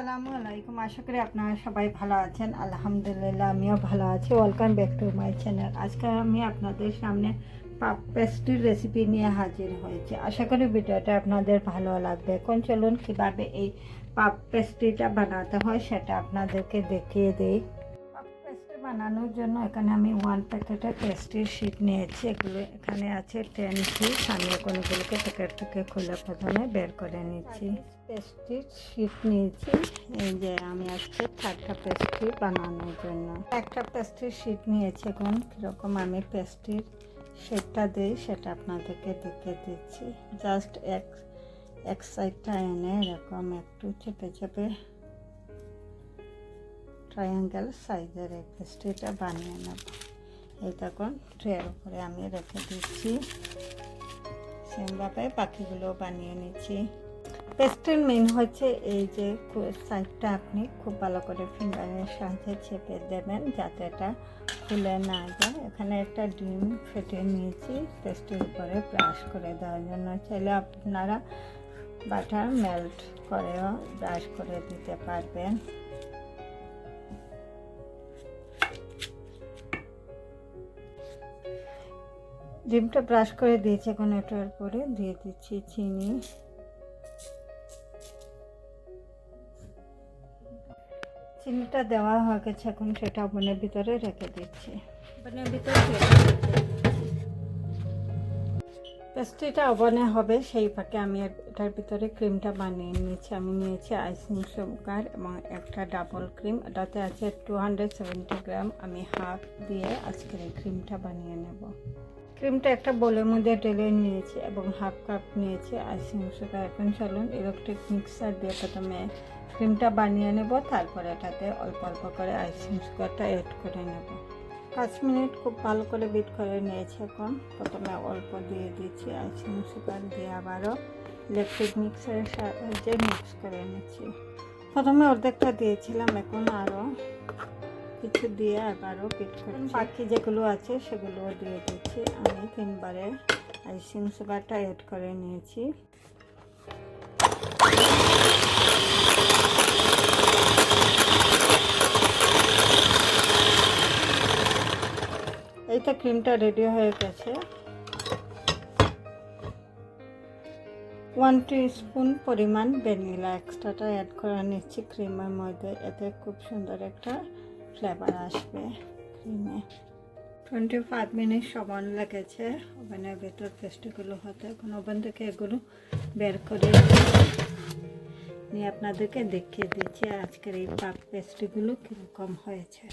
আশা করি আপনারা সবাই ভালো আছেন। আলহামদুলিল্লাহ, আমিও ভালো আছি। Welcome back to my channel আজকে আমি আপনাদের সামনে পাপ পেস্ট্রির রেসিপি নিয়ে হাজির হয়েছি। আশা করি ভিডিওটা আপনাদের ভালো লাগবে। এখন চলুন কীভাবে এই পাপ পেস্ট্রিটা বানাতে হয় সেটা আপনাদেরকে দেখিয়ে দিই। বানানোর জন্য এখানে আমি ওয়ান প্যাকেটের পেস্ট্রির শিট নিয়েছি। এগুলো এখানে আছে টেন পিস আমি এখন এগুলোকে প্যাকেট থেকে খুলে প্রথমে বের করে নিচ্ছি। পেস্ট্রির শিট নিয়েছি। এই যে আমি আজকে চারটা পেস্ট্রি বানানোর জন্য। একটা পেস্ট্রির শিট নিয়েছি এখন। কীরকম আমি পেস্ট্রির শেপটা দিই সেটা আপনাদেরকে দেখে দিচ্ছি। জাস্ট এক এক সাইডটা এনে এরকম একটু চেপে চেপে ট্রায়াঙ্গেল সাইজের এই পেস্ট্রিটা বানিয়ে নেব। এই তখন ট্রের উপরে আমি রেখে দিচ্ছি। সেমভাবে বাকিগুলো বানিয়ে নিচ্ছি। পেস্ট্রির মেন হচ্ছে এই যে সাইডটা আপনি খুব ভালো করে ফিঙ্গারের সাহায্যে চেপে দেবেন যাতে এটা খুলে না যায়। এখানে একটা ডিম ফেটে নিয়েছি পেস্ট্রির উপরে ব্রাশ করে দেওয়ার জন্য। চাইলে আপনারা বাটার মেল্ট করেও ব্রাশ করে দিতে পারবেন। ডিমটা ব্রাশ করে দিয়েছি, এখন এটার পরে দিয়ে দিচ্ছি চিনি। চিনিটা দেওয়া হয়ে গেছে, এখন সেটা ওভেনের ভিতরে রেখে দিচ্ছি। ওভেনের ভিতরে পেস্ট্রিটা ওভেনে হবে, সেই ফাঁকে আমি এটার ভিতরে ক্রিমটা বানিয়ে নিয়েছি। আমি নিয়েছি আইসিং সুগার এবং একটা ডাবল ক্রিম। এটাতে আছে টু হান্ড্রেড সেভেন্টি গ্রাম। আমি হাফ দিয়ে আজকের এই ক্রিমটা বানিয়ে নেব। ক্রিমটা একটা বোলের মধ্যে ঢেলে নিয়েছি এবং হাফ কাপ নিয়েছি আইসিং সুগার এখন চলুন ইলেকট্রিক মিক্সার দিয়ে প্রথমে ক্রিমটা বানিয়ে নেব, তারপরে এটাতে অল্প অল্প করে আইসিং সুগারটা অ্যাড করে নেব। পাঁচ মিনিট খুব ভালো করে বিট করে নিয়েছি এখন। প্রথমে অল্প দিয়ে দিচ্ছি আইসিং সুগার দিয়ে আবারও ইলেকট্রিক মিক্সারের সাহায্যে মিক্স করে নিচ্ছি। প্রথমে অর্ধেকটা দিয়েছিলাম, এখন আরও কিছু দিয়ে আবারও বিট করে বাকি যেগুলো আছে সেগুলোও দিয়ে দিচ্ছি। আমি তিনবারে আইসিং সুগারটা অ্যাড করে নিয়েছি। এই তো ক্রিমটা রেডি হয়ে গেছে। ওয়ান স্পুন পরিমাণ ভ্যানিলা এক্সট্রাটা অ্যাড করে নিচ্ছি। ক্রিমের মধ্যে। এতে খুব সুন্দর একটা ফ্লেভার আসবে ক্রিমে টোয়েন্টি ফাইভ মিনিট সময় লেগেছে, ওভেনের ভেতর পেস্টগুলো হতে। এখন ওভেন থেকে এগুলো বের করে নিয়ে আপনাদেরকে দেখিয়ে দিচ্ছি আজকের এই পাক পেস্ট্রিগুলো কীরকম হয়েছে।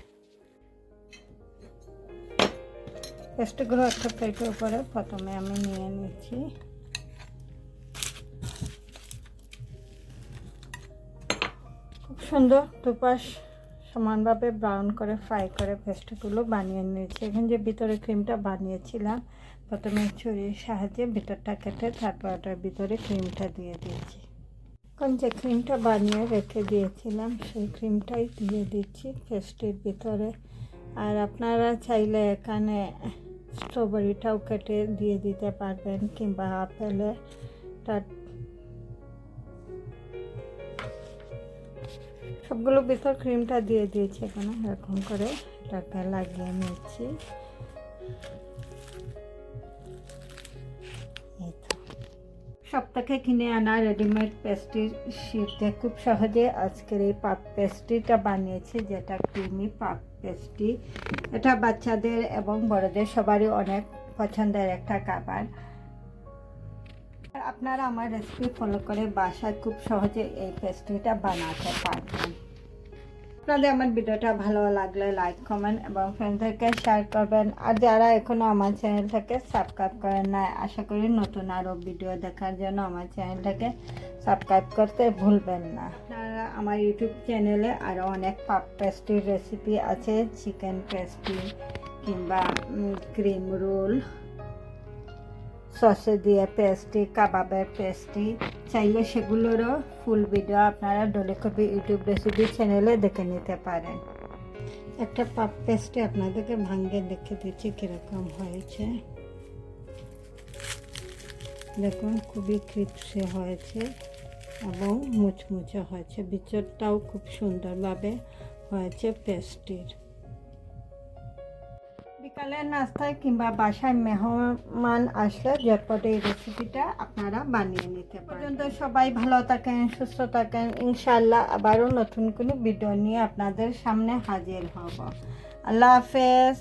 পেস্টগুলো একটা প্লেটের উপরে প্রথমে আমি নিয়ে নিচ্ছি। খুব সুন্দর দুপাশ সমানভাবে ব্রাউন করে ফ্রাই করে পেস্টগুলো বানিয়ে নিয়েছি। এখন যে ভিতরে ক্রিমটা বানিয়েছিলাম, প্রথমে ছুরির সাহায্যে ভিতরটা কেটে তারপর ওটার ভিতরে ক্রিমটা দিয়ে দিয়েছি। এখন যে ক্রিমটা বানিয়ে রেখে দিয়েছিলাম, সেই ক্রিমটাই দিয়ে দিচ্ছি পেস্টের ভিতরে। আর আপনারা চাইলে এখানে স্ট্রবেরিটাও কেটে দিয়ে দিতে পারবেন, কিংবা আপেলে তার সবগুলো ভিতর ক্রিমটা দিয়ে দিয়েছি এখানে। এরকম করে এটাকে লাগিয়ে এই সব থেকে কিনে আনা রেডিমেড পেস্ট্রির শীতে খুব সহজে আজকের এই পাপ পেস্ট্রিটা বানিয়েছে, যেটা ক্রিমি পাপ পেস্ট্রি এটা বাচ্চাদের এবং বড়দের সবারই অনেক পছন্দের একটা খাবার। আপনারা আমার রেসিপি ফলো করে বাসায় খুব সহজে এই পেস্ট্রিটা বানাতে পারবেন। আপনাদের আমার ভিডিওটা ভালো লাগলে লাইক কমেন্ট এবং ফ্রেন্ডদেরকে শেয়ার করবেন। আর যারা এখনও আমার চ্যানেলটাকে সাবস্ক্রাইব করেন না আশা করি নতুন আরও ভিডিও দেখার জন্য আমার চ্যানেলটাকে সাবস্ক্রাইব করতে ভুলবেন না। আপনারা আমার ইউটিউব চ্যানেলে আরও অনেক পাপ পেস্ট্রির রেসিপি আছে চিকেন পেস্ট্রি কিংবা ক্রিম রোল সসে দিয়ে পেস্ট্রি, কাবাবের পেস্টি চাইলে সেগুলোরও ফুল ভিডিও আপনারা ডলে কপি ইউটিউব রেসিপি চ্যানেলে দেখে নিতে পারেন। একটা পাপ পেস্ট্রি আপনাদেরকে ভাঙ্গে দেখে দিচ্ছি কীরকম হয়েছে। দেখুন, খুবই ক্রিপসে হয়েছে এবং মুচমুচে হয়েছে। ভিতরটাও খুব সুন্দরভাবে হয়েছে পেস্টির বিকালের নাস্তায় কিংবা বাসায় মেহমান আসলে ঝটপট এই রেসিপিটা আপনারা বানিয়ে নিতে পর্যন্ত সবাই ভালো থাকেন, সুস্থ থাকেন। ইনশাল্লাহ আবারও নতুন কোনো ভিডিও নিয়ে আপনাদের সামনে হাজির হব। আল্লাহ হাফেজ।